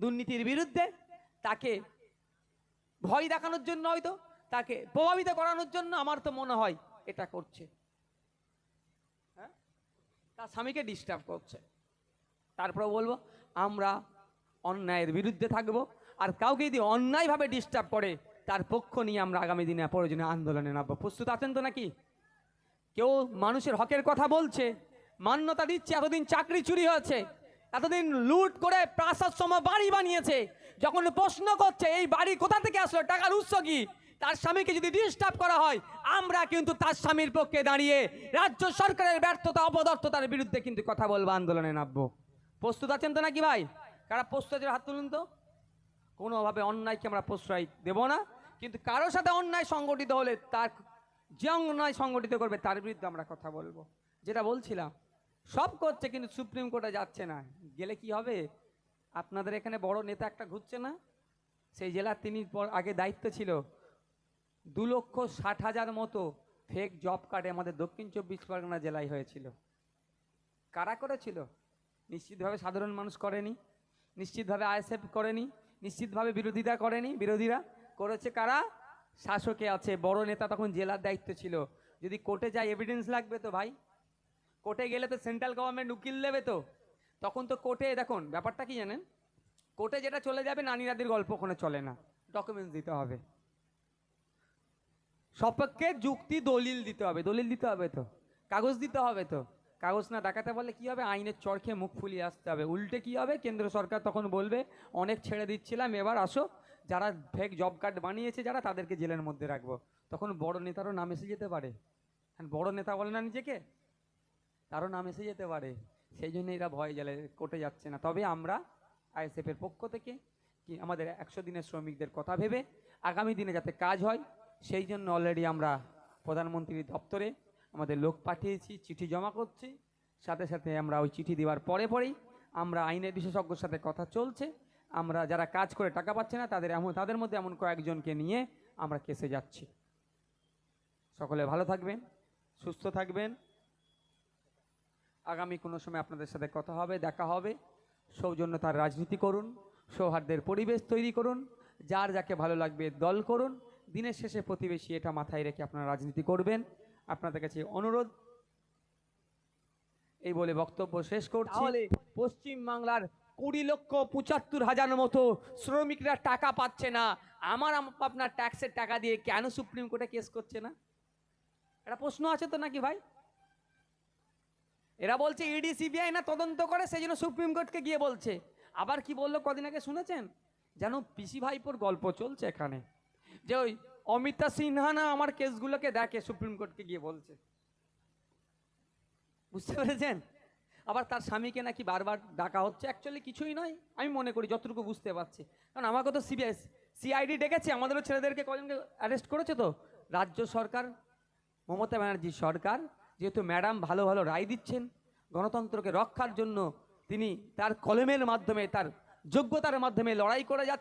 দুর্নীতির বিরুদ্ধে, তাকে ভয় দেখানোর জন্য হয়তো, তাকে প্রভাবিত করানোর জন্য আমার তো মনে হয় এটা করছে। হ্যাঁ? তার স্বামীকে ডিস্টার্ব করছে। তারপরে বলব, আমরা অন্যায়ের বিরুদ্ধে থাকব, আর কাউকে যদি অন্যায়ভাবে ডিস্টার্ব করে, তার পক্ষ নিয়ে আমরা আগামী দিনে প্রয়োজনে আন্দোলনে নামবো। প্রস্তুত আছেন তো নাকি? কেউ মানুষের হকের কথা বলছে, মান্যতা দিচ্ছে, এতদিন চাকরি চুরি হয়েছে এতদিন লুট করে প্রাসাদ সময় বাড়ি বানিয়েছে। যখন প্রশ্ন করছে, এই বাড়ি কোথা থেকে আসলো? টাকার উৎস কি? তার স্বামীকে যদি ডিস্টার্ব করা হয়, আমরা কিন্তু তার স্বামীর পক্ষে দাঁড়িয়ে রাজ্য সরকারের ব্যর্থতা, অপদর্থতার বিরুদ্ধে কিন্তু কথা বলব, আন্দোলনে নামবো। প্রস্তুত আছেন তো নাকি ভাই? কারা প্রস্তুত আছে? হাত তুলুন তো। কোনোভাবে অন্যায়কে আমরা প্রশ্রয় দেব না। কিন্তু কারোর সাথে অন্যায় সংগঠিত হলে তার, যে অন্যায় সংগঠিত করবে, তার বিরুদ্ধে আমরা কথা বলব। যেটা বলছিলাম সব করছে কিন্তু সুপ্রিম কোর্টে যাচ্ছে না। গেলে কি হবে? আপনাদের এখানে বড় নেতা একটা ঘুরছে না? সেই জেলার তিনি আগে দায়িত্ব ছিল। দু লক্ষ ষাট হাজার মতো ফেক জব কার্ডে আমাদের দক্ষিণ চব্বিশ পরগনা জেলায় হয়েছিল। কারা করেছিল? নিশ্চিতভাবে সাধারণ মানুষ করেনি। নিশ্চিতভাবে আইএসএফ করেনি। নিশ্চিতভাবে বিরোধিতা করেনি। বিরোধীরা করেছে কারা? শাসকে আছে। বড় নেতা তখন জেলার দায়িত্ব ছিল। যদি কোর্টে যায় এভিডেন্স লাগবে তো ভাই। কোর্টে গেলে তো সেন্ট্রাল গভর্নমেন্ট উকিল দেবে তো। তখন তো কোর্টে, দেখুন, ব্যাপারটা কি জানেন? কোর্টে যেটা চলে যাবে নানি নাদির গল্প ওখানে চলে না। ডকুমেন্টস দিতে হবে। সপক্ষে যুক্তি দলিল দিতে হবে। দলিল দিতে হবে তো। কাগজ দিতে হবে তো। কাগজ না দেখাতে বললে কি হবে? আইনের চরখে মুখ ফুলিয়ে আসতে হবে। উল্টে কি হবে? কেন্দ্র সরকার তখন বলবে, অনেক ছেড়ে দিচ্ছিলাম, এবার আসো। যারা ফেক জব কার্ড বানিয়েছে, যারা তাদেরকে জেলের মধ্যে রাখব। তখন বড় নেতারও নাম এসে যেতে পারে। বড় নেতা বলে না নিজেকে? তারও নাম এসে যেতে পারে। সেই জন্য এরা ভয় জেলে কোর্টে যাচ্ছে না। তবে আমরা আইএসএফের পক্ষ থেকে কি আমাদের একশো দিনের শ্রমিকদের কথা ভেবে আগামী দিনে যাতে কাজ হয়, সেই জন্য অলরেডি আমরা প্রধানমন্ত্রীর দপ্তরে আমাদের লোক পাঠিয়েছি, চিঠি জমা করছি। সাথে সাথে আমরা ওই চিঠি দেওয়ার পরে পরেই আমরা আইনের বিশেষজ্ঞর সাথে কথা চলছে। আমরা যারা কাজ করে টাকা পাচ্ছে না, তাদের এমন তাদের মধ্যে এমন কয়েকজনকে নিয়ে আমরা কেসে যাচ্ছি। সকলে ভালো থাকবেন, সুস্থ থাকবেন। আগামী কোনো সময় আপনাদের সাথে কথা হবে, দেখা হবে। সৌজন্যতার রাজনীতি করুন, সৌহার্দ্যের পরিবেশ তৈরি করুন, যার যাকে ভালো লাগবে দল করুন। দিনের শেষে প্রতিবেশী এটা মাথায় রেখে আপনারা রাজনীতি করবেন। আপনাদের কাছে অনুরোধ, এই বলে বক্তব্য শেষ করছি। তাহলে পশ্চিম বাংলার কুড়ি লক্ষ পঁচাত্তর হাজার মতো শ্রমিকরা টাকা পাচ্ছে না। আমার আপনার ট্যাক্সের টাকা দিয়ে কেন সুপ্রিম কোর্টে কেস করছে না? একটা প্রশ্ন আছে তো নাকি ভাই? এরা বলছে ইডি সিবিআই না তদন্ত করে সেই জন্য সুপ্রিম কোর্টকে গিয়ে বলছে। আবার কি বলল কদিন আগে শুনেছেন? যেন পিসি ভাইপোর গল্প চলছে এখানে। যে ওই অমিতা সিনহা না আমার কেসগুলোকে দেখে সুপ্রিম কোর্টকে গিয়ে বলছে। বুঝতে পেরেছেন? আবার তার স্বামীকে নাকি বারবার ডাকা হচ্ছে। অ্যাকচুয়ালি কিছুই নয়, আমি মনে করি, যতটুকু বুঝতে পারছি। কারণ আমাকে তো সিবিআই সিআইডি ডেকেছে, আমাদেরও ছেলেদেরকে কজনকে অ্যারেস্ট করেছে তো? রাজ্য সরকার, মমতা ব্যানার্জি সরকার যেহেতু ম্যাডাম ভালো ভালো রায় দিচ্ছেন, গণতন্ত্রকে রক্ষার জন্য তিনি তার কলমের মাধ্যমে, তার যোগ্যতার মাধ্যমে লড়াই করে যাচ্ছেন।